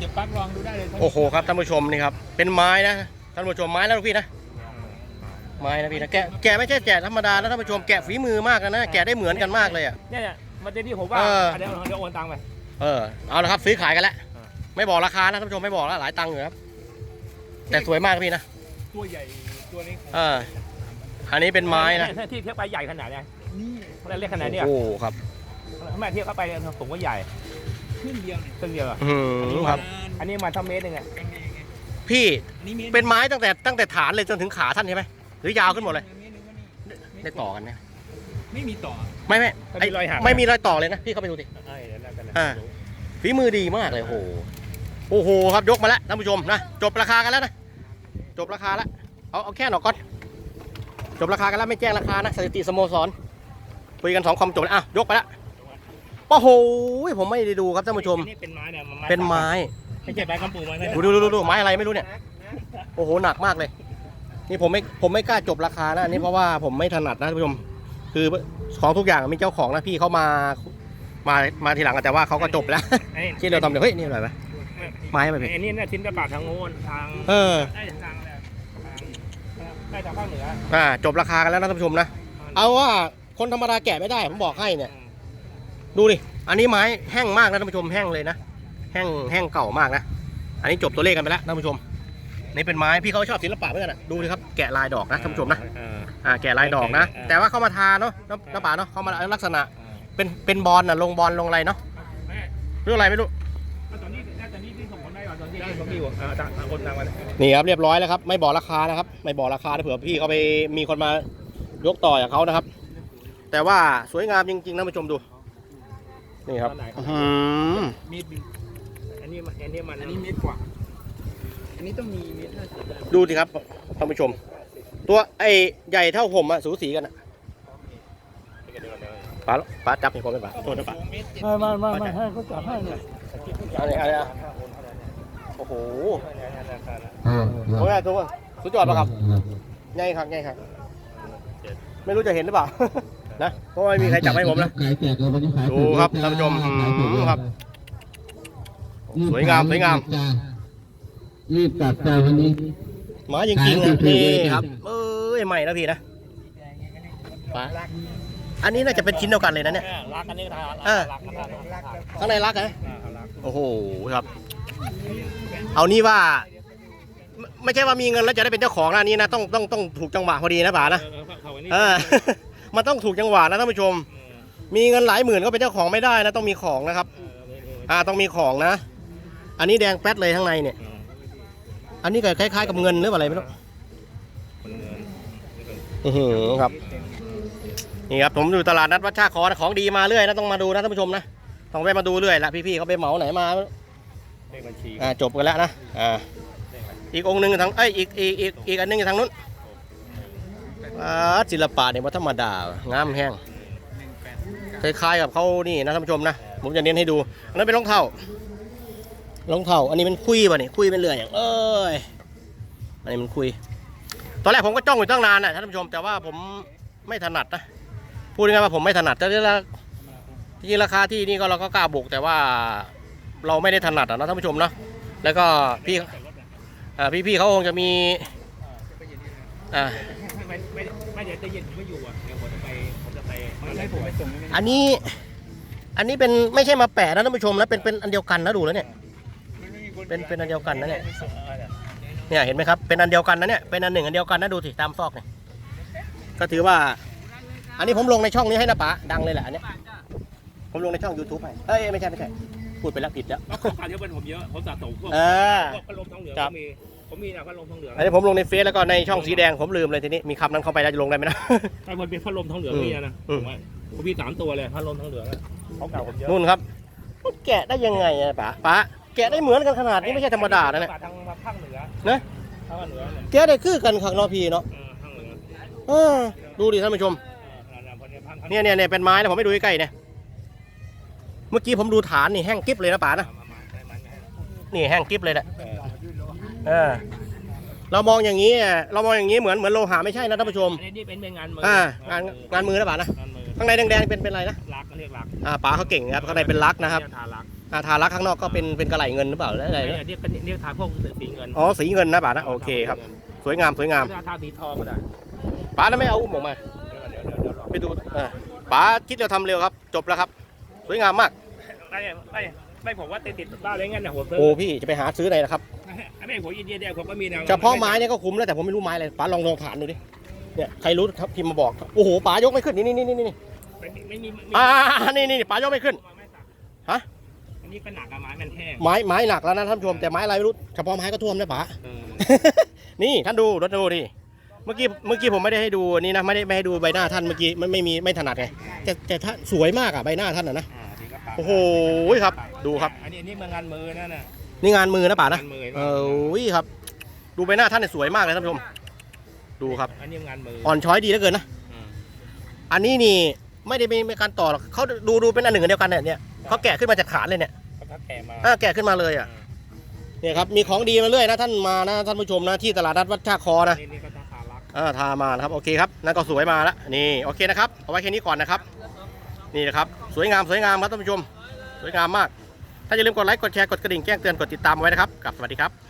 เดี๋ยวปักลองดูได้เลยโอ้โหครับท่านผู้ชมนี่ครับเป็นไม้นะท่านผู้ชมไม้นะลูกพี่นะไม้นะพี่นะแกะแกะไม่ใช่แกะธรรมดานะท่านผู้ชมแกะฝีมือมากนะแกะได้เหมือนกันมากเลยอะเนี่ยเนี่ยมันจะที่ผมว่าเออ เดี๋ยวเดี๋ยวโอนตังค์ไป เออเอาละครับซื้อขายกันแล้วอ่า ไม่บอกราคานะท่านผู้ชมไม่บอกแล้วหลายตังค์อยู่ครับแต่สวยมากนะพี่นะตัวใหญ่ตัวนี้เอออันนี้เป็นไม้นะถ้าที่เทียบไปใหญ่ขนาดเนี้ยนี่เขาเรียกขนาดเนี้ยโอ้โหครับถ้าแม่เทียบเข้าไปเนี่ยผมว่าใหญ่ ขึ้นเดียวเนี่ยครึ่งเดียวอะอืมครับ อันนี้มาเท่าเมตรหนึงอะกันเองไงพี่อันนี้เมตรเป็นไม้ตั้งแต่ตั้งแต่ฐานเลยจนถึงขาท่านใช่ไหมหรือยาวขึ้นหมดเลยเมตรหนึ่งก็นี่ได้ต่อกันไหมไม่มีต่อ ไม่ไม่ถ้าไอ้มีรอยหักไม่มีรอยต่อเลยนะพี่เข้าไปดูดิ ไอ้เดี๋ยวนั่นกันนะอ่า ฝีมือดีมากเลยโอ้โหโอ้โหครับยกมาแล้วท่านผู้ชมนะจบราคากันแล้วนะจบราคาแล้วเอาเอาแค่หนอกก่อนจบราคากันแล้วไม่แจ้งราคานะสถิติสโมสรคุยกันสองคำจบแล้วอะยกไปแล้ว โอ้โหผมไม่ได้ดูครับท่านผู้ชม นี่เป็นไม้เนี่ยมัเป็นไม้ ไม่ใช่ไม้กำปูไม้ไม่ดูดูดูดูไม้อะไรไม่รู้เนี่ย โอ้โหหนักมากเลย นี่ผมไม่ผมไม่กล้าจบราคานะอันนี้เพราะว่าผมไม่ถนัดนะท่านผู้ชม คือของทุกอย่างมีเจ้าของนะพี่เขามา มามาทีหลังอะแต่ว่าเขาก็จบแล้วไอ้ที่เราทำเดี๋ยวเฮ้ยนี่อะไรวะไม้อะไรพี่ไอ้นี่เนี่ยชิ้นกระบาดทางโน้นทางเออได้ทางอะไรได้ทางภาคเหนืออ่าจบราคากันแล้วนะท่านผู้ชมนะเอาว่าคนธรรมดาแกะไม่ได้ผมบอกให้เนี่ย ดูดิอันนี้ไม้แห้งมากนะท่านผู้ชมแห้งเลยนะแห้งแห้งเก่ามากนะอันนี้จบตัวเลขกันไปแล้วท่านผู้ชมนี่เป็นไม้พี่เขาชอบศิลปะเหมือนกันนะดูดิครับแกะลายดอกนะท่านผู้ชมนะเอออ่าแกะลายดอกนะอ่าแต่ว่าเข้ามาทาเนาะน้ำน้ำป่าเนาะเข้ามาลักษณะเป็นเป็นบอลน่ะลงบอลลงอะไรเนาะแม่เรื่องอะไรไม่รู้ตอนนี้น่าจะนี่ที่ส่งคนได้ก่อนตอนที่ที่ผมอยู่อ่าต่างต่างคนต่างกันนี่ครับเรียบร้อยแล้วครับไม่บอกราคานะครับ ไม่บอกราคานะเผื่อพี่เขาไปมีคนมายกต่อจากเขานะครับ แต่ว่าสวยงามจริงๆนะผู้ชมดู นี่ครับอื้อหือเมตรหนึ่งอันนี้มันอันนี้มันอันนี้เมตรกว่า อันนี้ต้องมีเมตรห้าสิบดูสิครับท่านผู้ชม ตัวไอ้ใหญ่เท่าผมอะสูสีกันอะป๋าป๋าจับให้ผมไหมป๋าโทษนะป๋าเมตรเจ็ดไม่ไม่ไม่ไม่ให้เขาจับให้เลยอะไรอะไรอะโอ้โหโอ้ยตัวสุดยอดป่ะครับ ง่ายครับง่ายครับ ไม่รู้จะเห็นหรือเปล่า นะเพราะว่าไม่มีใครจับให้ผมนะขายแจกเลยวันนี้ขายดูครับท่านผู้ชมหืมครับ สวยงามสวยงามรีบตัดแต่วันนี้หมาจริงๆนะนี่ครับ เอ้ยใหม่นะพี่นะป๋าอันนี้น่าจะเป็นชิ้นเดียวกันเลยนะเนี่ยรักอันนี้ทางเออรักรักรักข้างในรักนะรักโอ้โหครับ เอานี่ว่าไม่ไม่ใช่ว่ามีเงินแล้วจะได้เป็นเจ้าของนะอันนี้นะต้องต้องต้องถูกจังหวะพอดีนะป๋านะเออ เขาอันนี้เออมันต้องถูกจังหวะนะท่านผู้ชม มีเงินหลายหมื่นก็เป็นเจ้าของไม่ได้นะต้องมีของนะครับ อ่าต้องมีของนะ อันนี้แดงแป๊ดเลยข้างในเนี่ย อันนี้ก็คล้ายๆกับเงินหรือเปล่าอะไรไม่รู้อื้อหือครับนี่ครับผมอยู่ตลาดนัดวัดชาคอนะของดีมาเรื่อยนะต้องมาดูนะท่านผู้ชมนะต้องไปมาดูเรื่อยละพี่ๆเขาไปเหมาไหนมาไม่รู้เลขบัญชีอ่าจบกันแล้วนะอ่าอีกองค์หนึ่งทางเอ้ยอีกอีกอีกอีกอันหนึงอยู่ทางนู้น อาศิลปะเนี่ยมันธรรมดางามแห้งคล้ายๆกับเขานี่นะท่านผู้ชมนะผมจะเน้นให้ดูอันนั้นเป็นรองเท้ารองเท้าอันนี้เป็นคุยป่ะนี่คุยเป็นเรืออย่างเอ้ยอันนี้มันคุย ตอนแรกผมก็จ้องอยู่ตั้งนานนะท่านผู้ชมแต่ว่าผมไม่ถนัดนะพูดง่ายๆว่าผมไม่ถนัดแต่เวลาจริงๆราคาที่นี่ก็เราก็กล้าบุกแต่ว่าเราไม่ได้ถนัดนะท่านผู้ชมเนาะแล้วก็พี่พี่พี่เขาคงจะมีอ่า ไม่ไม่ไม่เดี๋ยวจะเย็นผมไม่อยู่อะเดี๋ยวผมจะไปผมจะไปให้ผมไปส่งได้ไหมอันนี้อันนี้เป็นไม่ใช่มาแปะนะท่านผู้ชมนะเป็นเป็นอันเดียวกันนะดูแล้วเนี่ย เป็นเป็นอันเดียวกันนะเนี่ย เนี่ยเห็นไหมครับเป็นอันเดียวกันนะเนี่ยเป็นอันหนึ่งอันเดียวกันนะดูสิตามซอกเนี่ยก็ถือว่า อันนี้ผมลงในช่องนี้ให้นะป๋าดังเลยแหละอันเนี้ยผมลงในช่อง YouTube ให้เอ้ยไม่ใช่ไม่ใช่พูดไปแล้วผิดแล้วเพราะของขายเยอะเป็นผมเยอะผมสะสมพวกเออ พวกพัดลมทองเหลืองครัก็บมี ผมมีนะพัดลมทองเหลืองอันนี้ผมลงในเฟซแล้วก็ในช่องสีแดงผมลืมเลยทีนี้มีคำนั้นเข้าไปแล้วจะลงได้ไหมนะ ไอ้บนเป็นพัดลมทองเหลืองอืมนี่นะอืม ผมว่าผมมีสามตัวเลยพัดลมทองเหลืองอะของเก่าผมเยอะนู่นครับแกะได้ยังไงอะป๋าป๋าแกะได้เหมือนกันขนาดนี้ไม่ใช่ธรรมดานะเนี่ย ทางภาคเหนือนะ ภาคเหนือเนี่ยแกะได้คือกันขังนอพีเนาะเออภาคเหนือเออดูดิท่านผู้ชม เออพอเนี่ยภาคภาคเนี่ยเนี่ยเนี่ยเป็นไม้นะผมไม่ดูใกล้ๆเนี่ยเมื่อกี้ผมดูฐานนี่แห้งกิ๊บเลยนะป๋านะ มามาได้มันให้นี่แห้งกิ๊บเลยแหละเออ เออเรามองอย่างนี้อะเรามองอย่างนี้เหมือนเหมือนโลหะไม่ใช่นะท่านผู้ชม อันนี้นี่เป็นเป็นงานมืออ่าอ่างานงานมือนะป๋านะงานมือข้างในแดงๆเป็นเป็นอะไรนะรักเรียกรักอ่าป๋าเขาเก่งครับข้างในเป็นลักนะครับทารักอาทารักข้างนอกก็เป็นเป็นกระไหลเงินหรือเปล่าแล้วอะไรไอ้นะเนี่ยเนี่ยทาพวกสีเงินอ๋อสีเงินนะป๋านะโอเคครับ สวยงามสวยงามทาทาสีทองก็ได้ป๋าแล้วไม่เอาอุ้มออกมาเดี๋ยวเดี๋ยวเดี๋ยวลองไปดูเออป๋าคิดเร็วทำเร็วครับ จบแล้วครับ สวยงามมากไม่ไม่ไม่ผมว่าติดติดบ้านอะไรเงี้ยนะหัวเซิร์โอ้พี่จะไปหาซื้อไหนนะครับ ไม่หัวอินเดียเดียวผมก็มีนะเฉพาะไม้เนี่ยก็คุ้มแล้วแต่ผมไม่รู้ไม้อะไรป๋าลองลองฐานดูดิเนี่ยใครรู้ครับพิมพ์มาบอกโอ้โหป๋ายกไม่ขึ้นนี่นี่นี่นี่นี่ไม่มีไม่มีอ่านี่นี่ป๋ายกไม่ขึ้นฮะอันนี้ก็หนักอะไม้มันแห้งไม้ไม้หนักแล้วนะท่านผู้ชมแต่ไม้อะไรไม่รู้เฉพาะไม้ก็ท่วมนะป๋านี่ท่านดูรถดูนี่เมื่อกี้เมื่อกี้ผมไม่ได้ให้ดูนี่นะไม่ได้ไม่ให้ดูใบหน้าท่านเมื่อกี้ไม่ไม่มีไม่ถนัดไงแต่แต่ท่านสวยมากอะใบหน้าท่านอะนะโอ้โหครับดูครับ อันนี้อันนี้มืองานมือนั่นน่ะ นี่งานมือนะป่านะงานมือ เอออุ้ยครับ ดูใบหน้าท่านเนี่ยสวยมากเลยท่านผู้ชม ดูครับ อันนี้งานมืออ่อนช้อยดีเหลือเกินนะ อืมอันนี้นี่ไม่ได้มีการต่อหรอกเขาดูดูเป็นอันหนึ่งอันเดียวกันเนี่ยเนี่ยเขาแกะขึ้นมาจากฐานเลยเนี่ยเขาทักแก่มา อ่าแกะขึ้นมาเลยอะ เนี่ยครับ มีของดีมาเรื่อยนะท่านมานะท่านผู้ชมนะที่ตลาดนัดวัดท่าคอนะ นี่นี่ก็ทาทารัก อ่าทามานะครับโอเคครับนั่นก็สวยมาแล้วนี่โอเคนะครับเอาไว้แค่นี้ก่อนนะครับ นี่นะครับ สวยงามสวยงามครับท่านผู้ชม สวยงามมาก ถ้าอย่าลืมกดไลค์กดแชร์กดกระดิ่งแจ้งเตือนกดติดตามเอาไว้นะครับกับสวัสดีครับ